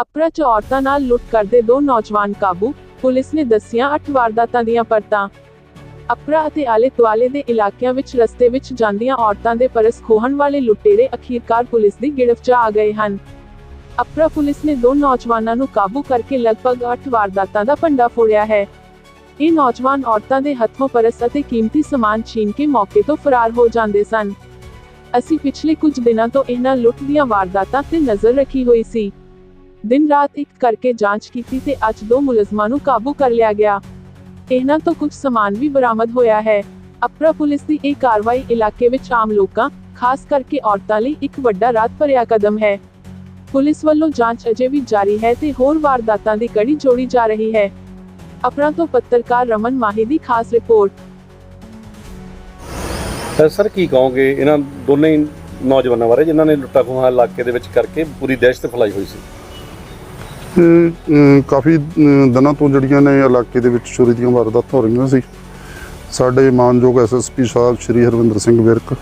ਅਪਰਾ ਚ ਔਰਤਾਂ ਨਾਲ ਲੁੱਟ ਕਰਦੇ ਦੋ ਨੌਜਵਾਨ ਕਾਬੂ, ਪੁਲਿਸ ਨੇ ਦੱਸੀਆਂ 8 ਵਾਰਦਾਤਾਂ ਦੀਆਂ ਪਰਤਾਂ। ਅਪਰਾ ਅਤੇ ਆਲੇ ਦੁਆਲੇ ਦੇ ਇਲਾਕਿਆਂ ਵਿੱਚ ਰਸਤੇ ਵਿੱਚ ਜਾਂਦੀਆਂ ਔਰਤਾਂ ਦੇ ਪਰਸ ਖੋਹਣ ਵਾਲੇ ਲੁਟੇਰੇ ਅਖੀਰਕਾਰ ਪੁਲਿਸ ਦੀ ਗਿਰਫਤ 'ਚ ਆ ਗਏ ਹਨ। ਅਪਰਾ ਪੁਲਿਸ ਨੇ ਦੋ ਨੌਜਵਾਨਾਂ ਨੂੰ ਕਾਬੂ ਕਰਕੇ ਲਗਭਗ 8 ਵਾਰਦਾਤਾਂ ਦਾ ਭੰਡਾ ਫੋੜਿਆ ਹੈ। ਇਹ ਨੌਜਵਾਨ ਔਰਤਾਂ ਦੇ ਹੱਥੋਂ ਪਰਸ ਅਤੇ ਕੀਮਤੀ ਸਮਾਨ ਛੀਨ ਕੇ ਮੌਕੇ ਤੋਂ ਫਰਾਰ ਹੋ ਜਾਂਦੇ ਸਨ। ਅਸੀਂ ਪਿਛਲੇ ਕੁਝ ਦਿਨਾਂ ਤੋਂ ਇਹਨਾਂ ਲੁੱਟ ਦੀਆਂ ਵਾਰਦਾਤਾਂ ਤੇ ਨਜ਼ਰ ਰੱਖੀ ਹੋਈ ਸੀ। ਦਿਨ ਰਾਤ ਇੱਕ ਕਰਕੇ ਜਾਂਚ ਕੀਤੀ ਤੇ ਅੱਜ ਦੋ ਮੁਲਜ਼ਮਾਂ ਨੂੰ ਕਾਬੂ ਕਰ ਲਿਆ ਗਿਆ। ਇਹਨਾਂ ਤੋਂ ਕੁਝ ਸਮਾਨ ਵੀ ਬਰਾਮਦ ਹੋਇਆ ਹੈ। ਅਪਰਾ ਪੁਲਿਸ ਦੀ ਇਹ ਕਾਰਵਾਈ ਇਲਾਕੇ ਵਿੱਚ ਆਮ ਲੋਕਾਂ, ਖਾਸ ਕਰਕੇ ਔਰਤਾਂ ਲਈ ਇੱਕ ਵੱਡਾ ਰਾਤ ਭਰਿਆ ਕਦਮ ਹੈ। ਪੁਲਿਸ ਵੱਲੋਂ ਜਾਂਚ ਅਜੇ ਵੀ ਜਾਰੀ ਹੈ ਤੇ ਹੋਰ ਵਾਰਦਾਤਾਂ ਦੀ ਕੜੀ ਜੋੜੀ ਜਾ ਰਹੀ ਹੈ। ਅਪਰਾ ਤੋਂ ਪੱਤਰਕਾਰ ਰਮਨ ਮਾਹੀ ਦੀ ਖਾਸ ਰਿਪੋਰਟ। ਸਰ, ਕੀ ਕਹੋਗੇ? ਇਹਨਾਂ ਦੋਨੇ ਨੌਜਵਾਨਾਂ ਬਾਰੇ ਜਿਨ੍ਹਾਂ ਨੇ ਲੁੱਟਾ ਖੋਹਾਂ ਇਲਾਕੇ ਦੇ ਵਿੱਚ ਕਰਕੇ ਪੂਰੀ ਦਹਿਸ਼ਤ ਫੈਲਾਈ ਹੋਈ ਸੀ। ਕਾਫੀ ਦਿਨਾਂ ਤੋਂ ਜਿਹੜੀਆਂ ਨੇ ਇਲਾਕੇ ਦੇ ਵਿੱਚ ਚੋਰੀ ਦੀਆਂ ਵਾਰਦਾਤਾਂ ਹੋ ਰਹੀਆਂ ਸੀ। ਸਾਡੇ ਮਾਨਯੋਗ ਐਸਐਸਪੀ ਸਾਹਿਬ ਸ਼੍ਰੀ ਹਰਵਿੰਦਰ ਸਿੰਘ ਵਿਰਕ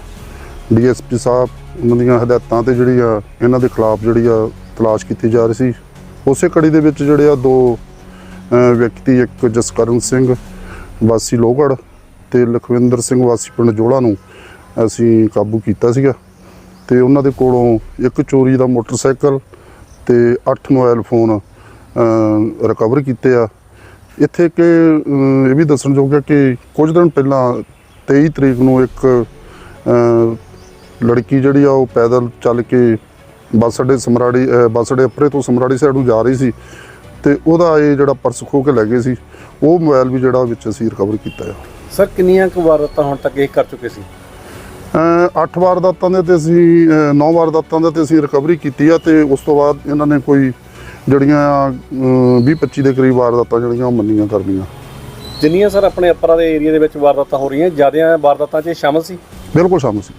ਡੀਐਸਪੀ ਸਾਹਿਬ, ਉਹਨਾਂ ਦੀਆਂ ਹਦਾਇਤਾਂ ਤੇ ਜਿਹੜੀ ਆ, ਇਹਨਾਂ ਦੇ ਖਿਲਾਫ ਜਿਹੜੀ ਆ, ਤਲਾਸ਼ ਕੀਤੀ ਜਾ ਰਹੀ ਸੀ। ਉਸੇ ਕੜੀ ਦੇ ਵਿੱਚ ਜਿਹੜੇ ਆ, ਦੋ ਵਿਅਕਤੀ, ਇੱਕ ਜਸਕਰਨ ਸਿੰਘ, ਵਾਸੀ ਲੋਹਗੜ੍ਹ ਤੇ ਲਖਵਿੰਦਰ ਸਿੰਘ ਵਾਸੀ ਪਿੰਡ ਜੋੜਾ ਨੂੰ ਅਸੀਂ ਕਾਬੂ ਕੀਤਾ ਸੀਗਾ। ਤੇ ਉਹਨਾਂ ਦੇ ਕੋਲੋਂ ਇੱਕ ਚੋਰੀ ਦਾ ਮੋਟਰਸਾਈਕਲ ਤੇ 8 ਮੋਬਾਈਲ ਫੋਨ ਰਿਕਵਰ ਕੀਤੇ ਆ। ਇੱਥੇ ਕਿ ਇਹ ਵੀ ਦੱਸਣਯੋਗ ਹੈ ਕਿ ਕੁਝ ਦਿਨ ਪਹਿਲਾਂ 23 ਤਰੀਕ ਨੂੰ ਇੱਕ ਲੜਕੀ ਜਿਹੜੀ ਆ, ਉਹ ਪੈਦਲ ਚੱਲ ਕੇ ਬੱਸ ਅੱਡੇ ਸਮਰਾੜੀ ਬੱਸ ਅੱਡੇ ਅਪਰੇ ਤੋਂ ਸਮਰਾੜੀ ਸਾਈਡ ਨੂੰ ਜਾ ਰਹੀ ਸੀ ਤੇ ਉਹਦਾ ਇਹ ਜਿਹੜਾ ਪਰਸ ਖੋ ਕੇ ਲੈ ਗਏ ਸੀ, ਉਹ ਮੋਬਾਈਲ ਵੀ ਜਿਹੜਾ ਵਿੱਚ ਅਸੀਂ ਰਿਕਵਰ ਕੀਤਾ ਆ। ਸਰ ਕਿੰਨੀਆਂ ਕੁ ਵਾਰਤਾਂ ਹੁਣ ਤੱਕ ਇਹ ਕਰ ਚੁੱਕੇ ਸੀ? ਅ, ਅੱਠ ਵਾਰਦਾਤਾਂ ਦੇ ਤੇ ਅਸੀਂ 9 ਵਾਰਦਾਤਾਂ ਦੇ ਤੇ ਅਸੀਂ ਰਿਕਵਰੀ ਕੀਤੀ ਆ ਤੇ ਉਸ ਤੋਂ ਬਾਅਦ ਇਹਨਾਂ ਨੇ ਕੋਈ ਜਿਹੜੀਆਂ 20 25 ਦੇ ਕਰੀਬ ਵਾਰਦਾਤਾਂ ਜਿਹੜੀਆਂ ਉਹ ਮੰਨੀਆਂ ਕਰਨੀਆਂ। ਜਿੰਨੀਆਂ ਸਰ ਆਪਣੇ ਅਪਰਾ ਦੇ ਏਰੀਆ ਦੇ ਵਿੱਚ ਵਾਰਦਾਤਾਂ ਹੋ ਰਹੀਆਂ ਜਿਆਦੀਆਂ ਵਾਰਦਾਤਾਂ 'ਚ ਸ਼ਾਮਲ ਸੀ? ਬਿਲਕੁਲ ਸ਼ਾਮਲ ਸੀ।